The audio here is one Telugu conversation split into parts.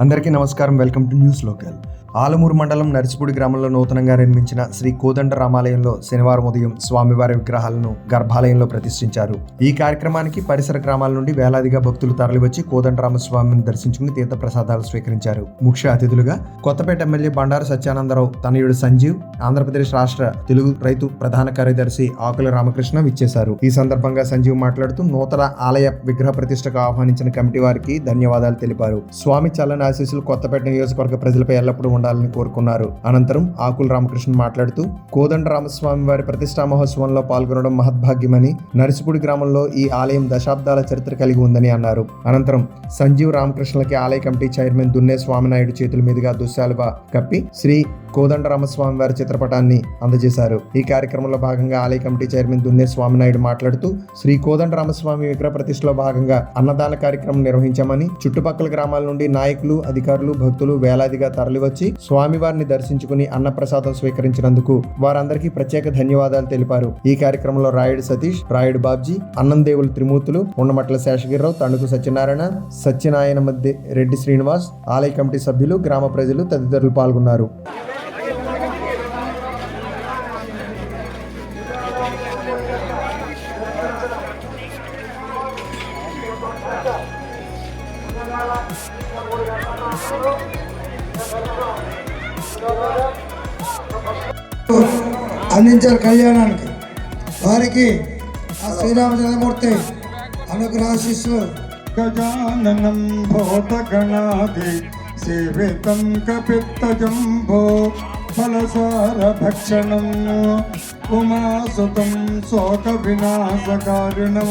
అందరికీ నమస్కారం welcome to news local Alamuru మండలం నర్సిపూడి గ్రామంలో నూతనంగా నిర్మించిన శ్రీ కోదండ రామాలయంలో శనివారం ఉదయం స్వామివారి విగ్రహాలను గర్భాలయంలో ప్రతిష్ఠించారు. ఈ కార్యక్రమానికి పరిసర గ్రామాల నుండి వేలాదిగా భక్తులు తరలివచ్చి కోదండరామస్వామిని దర్శించుకుని తీర్థ ప్రసాదాలు స్వీకరించారు. ముఖ్య అతిథులుగా కొత్తపేట ఎమ్మెల్యే బండారు సత్యానందరావు తనయుడు సంజీవ్ ఆంధ్రప్రదేశ్ రాష్ట్ర తెలుగు రైతు ప్రధాన కార్యదర్శి ఆకుల రామకృష్ణ విచ్చేశారు. ఈ సందర్భంగా సంజీవ్ మాట్లాడుతూ నూతన ఆలయ విగ్రహ ప్రతిష్టకు ఆహ్వానించిన కమిటీ వారికి ధన్యవాదాలు తెలిపారు. స్వామి చల్లని ఆశీస్సులు కొత్తపేట నియోజకవర్గ ప్రజలపై ఎల్లప్పుడూ ఉండాలని కోరుకున్నారు. అనంతరం ఆకుల రామకృష్ణ మాట్లాడుతూ కోదండ రామస్వామి వారి ప్రతిష్టా మహోత్సవంలో పాల్గొనడం మహద్భాగ్యమని నరసిపూడి గ్రామంలో ఈ ఆలయం దశాబ్దాల చరిత్ర కలిగి ఉందని అన్నారు. అనంతరం సంజీవ్ రామకృష్ణలకి ఆలయ కమిటీ చైర్మన్ దున్నే స్వామినాయుడు చేతుల మీదుగా దుశ్శాలువ కప్పి శ్రీ కోదండరామస్వామి వారి చిత్రపటాన్ని అందజేశారు. ఈ కార్యక్రమంలో భాగంగా ఆలయ కమిటీ చైర్మన్ దున్నే స్వామినాయుడు మాట్లాడుతూ శ్రీ కోదండరామస్వామి విగ్రహ ప్రతిష్టలో భాగంగా అన్నదాన కార్యక్రమం నిర్వహించామని చుట్టుపక్కల గ్రామాల నుండి నాయకులు అధికారులు భక్తులు వేలాదిగా తరలివచ్చి స్వామివారిని దర్శించుకుని అన్నప్రసాదం స్వీకరించినందుకు వారందరికీ ప్రత్యేక ధన్యవాదాలు తెలిపారు. ఈ కార్యక్రమంలో రాయుడు సతీష్ రాయుడు బాబ్జీ అన్నందేవులు త్రిమూర్తులు ఉండమట్ల శేషగిరిరావు తణుకు సత్యనారాయణ సత్యనారాయణ మధ్య రెడ్డి శ్రీనివాస్ ఆలయ కమిటీ సభ్యులు గ్రామ ప్రజలు తదితరులు పాల్గొన్నారు. అందించారు కళ్యాణానికి. వారికి ఆ శ్రీరామచంద్రమూర్తి అనుగ్రహాశిస్సు గజాననం భూతగణాది సేవితం కపిత్తజంభో ఫలసార భక్షణం ఉమాసుతం శోక వినాశకారిణం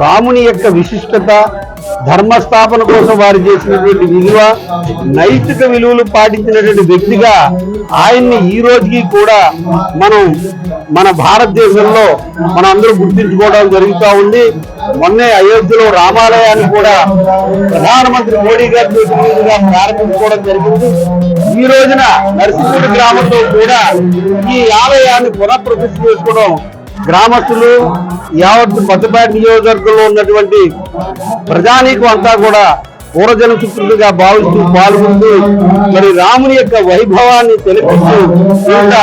రాముని యొక్క విశిష్టత ధర్మస్థాపన కోసం వారు చేసినటువంటి విలువ నైతిక విలువలు పాటించినటువంటి వ్యక్తిగా ఆయన్ని ఈ రోజుకి కూడా మనం మన భారతదేశంలో మనం అందరూ గుర్తించుకోవడం జరుగుతూ ఉంది. మొన్నే అయోధ్యలో రామాలయాన్ని కూడా ప్రధానమంత్రి మోడీ గారి ప్రారంభించుకోవడం జరిగింది. ఈ రోజున నరసింహుడి గ్రామంలో కూడా ఈ ఆలయాన్ని పునఃప్రతిష్ఠ చేసుకోవడం గ్రామస్తులు యావత్ కొత్తపేట నియోజకవర్గంలో ఉన్నటువంటి ప్రజానీకం అంతా కూడా పూర్వజన సుకృతిగా భావిస్తూ పాల్గొంటూ మరి రాముని యొక్క వైభవాన్ని తెలిపిస్తూ ఇంకా